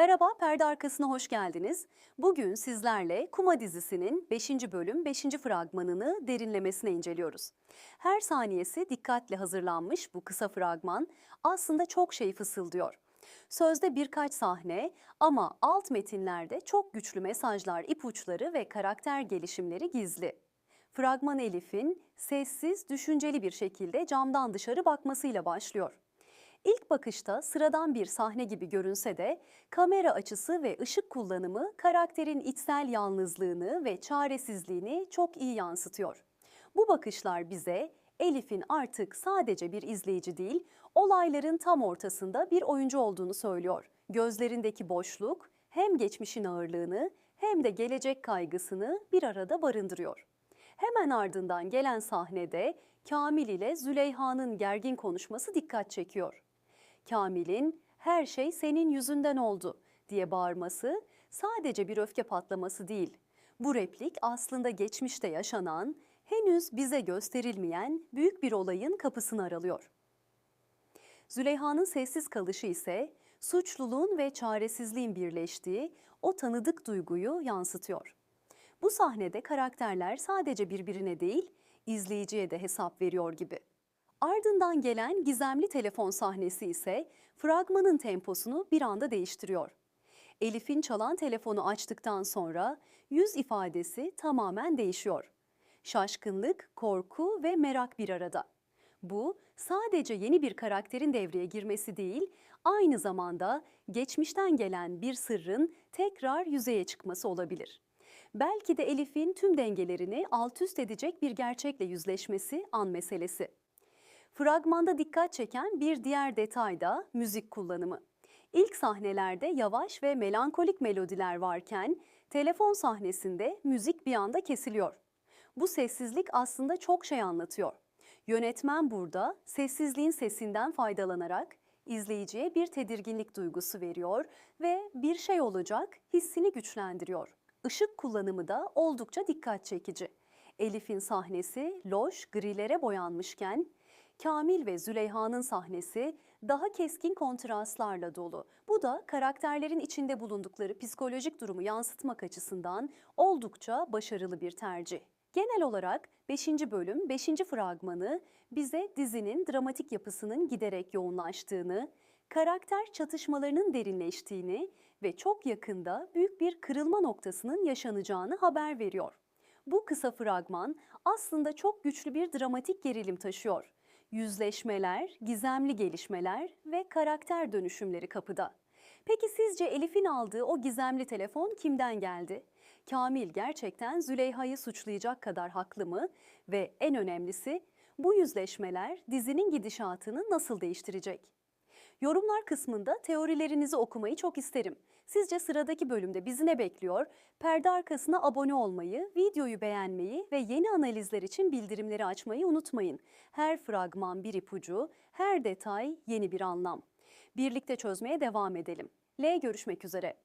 Merhaba, perde arkasına hoş geldiniz. Bugün sizlerle Kuma dizisinin 5. bölüm 5. fragmanını derinlemesine inceliyoruz. Her saniyesi dikkatle hazırlanmış bu kısa fragman aslında çok şey fısıldıyor. Sözde birkaç sahne ama alt metinlerde çok güçlü mesajlar, ipuçları ve karakter gelişimleri gizli. Fragman Elif'in sessiz, düşünceli bir şekilde camdan dışarı bakmasıyla başlıyor. İlk bakışta sıradan bir sahne gibi görünse de kamera açısı ve ışık kullanımı karakterin içsel yalnızlığını ve çaresizliğini çok iyi yansıtıyor. Bu bakışlar bize Elif'in artık sadece bir izleyici değil, olayların tam ortasında bir oyuncu olduğunu söylüyor. Gözlerindeki boşluk hem geçmişin ağırlığını hem de gelecek kaygısını bir arada barındırıyor. Hemen ardından gelen sahnede Kamil ile Züleyha'nın gergin konuşması dikkat çekiyor. Kamil'in her şey senin yüzünden oldu diye bağırması sadece bir öfke patlaması değil. Bu replik aslında geçmişte yaşanan, henüz bize gösterilmeyen büyük bir olayın kapısını aralıyor. Züleyha'nın sessiz kalışı ise suçluluğun ve çaresizliğin birleştiği o tanıdık duyguyu yansıtıyor. Bu sahnede karakterler sadece birbirine değil, izleyiciye de hesap veriyor gibi. Ardından gelen gizemli telefon sahnesi ise fragmanın temposunu bir anda değiştiriyor. Elif'in çalan telefonu açtıktan sonra yüz ifadesi tamamen değişiyor. Şaşkınlık, korku ve merak bir arada. Bu sadece yeni bir karakterin devreye girmesi değil, aynı zamanda geçmişten gelen bir sırrın tekrar yüzeye çıkması olabilir. Belki de Elif'in tüm dengelerini alt üst edecek bir gerçekle yüzleşmesi an meselesi. Fragmanda dikkat çeken bir diğer detay da müzik kullanımı. İlk sahnelerde yavaş ve melankolik melodiler varken telefon sahnesinde müzik bir anda kesiliyor. Bu sessizlik aslında çok şey anlatıyor. Yönetmen burada sessizliğin sesinden faydalanarak izleyiciye bir tedirginlik duygusu veriyor ve bir şey olacak hissini güçlendiriyor. Işık kullanımı da oldukça dikkat çekici. Elif'in sahnesi loş grilere boyanmışken Kamil ve Züleyha'nın sahnesi daha keskin kontrastlarla dolu. Bu da karakterlerin içinde bulundukları psikolojik durumu yansıtmak açısından oldukça başarılı bir tercih. Genel olarak 5. bölüm 5. fragmanı bize dizinin dramatik yapısının giderek yoğunlaştığını, karakter çatışmalarının derinleştiğini ve çok yakında büyük bir kırılma noktasının yaşanacağını haber veriyor. Bu kısa fragman aslında çok güçlü bir dramatik gerilim taşıyor. Yüzleşmeler, gizemli gelişmeler ve karakter dönüşümleri kapıda. Peki sizce Elif'in aldığı o gizemli telefon kimden geldi? Kamil gerçekten Züleyha'yı suçlayacak kadar haklı mı? Ve en önemlisi bu yüzleşmeler dizinin gidişatını nasıl değiştirecek? Yorumlar kısmında teorilerinizi okumayı çok isterim. Sizce sıradaki bölümde bizi ne bekliyor? Perde arkasına abone olmayı, videoyu beğenmeyi ve yeni analizler için bildirimleri açmayı unutmayın. Her fragman bir ipucu, her detay yeni bir anlam. Birlikte çözmeye devam edelim. L görüşmek üzere.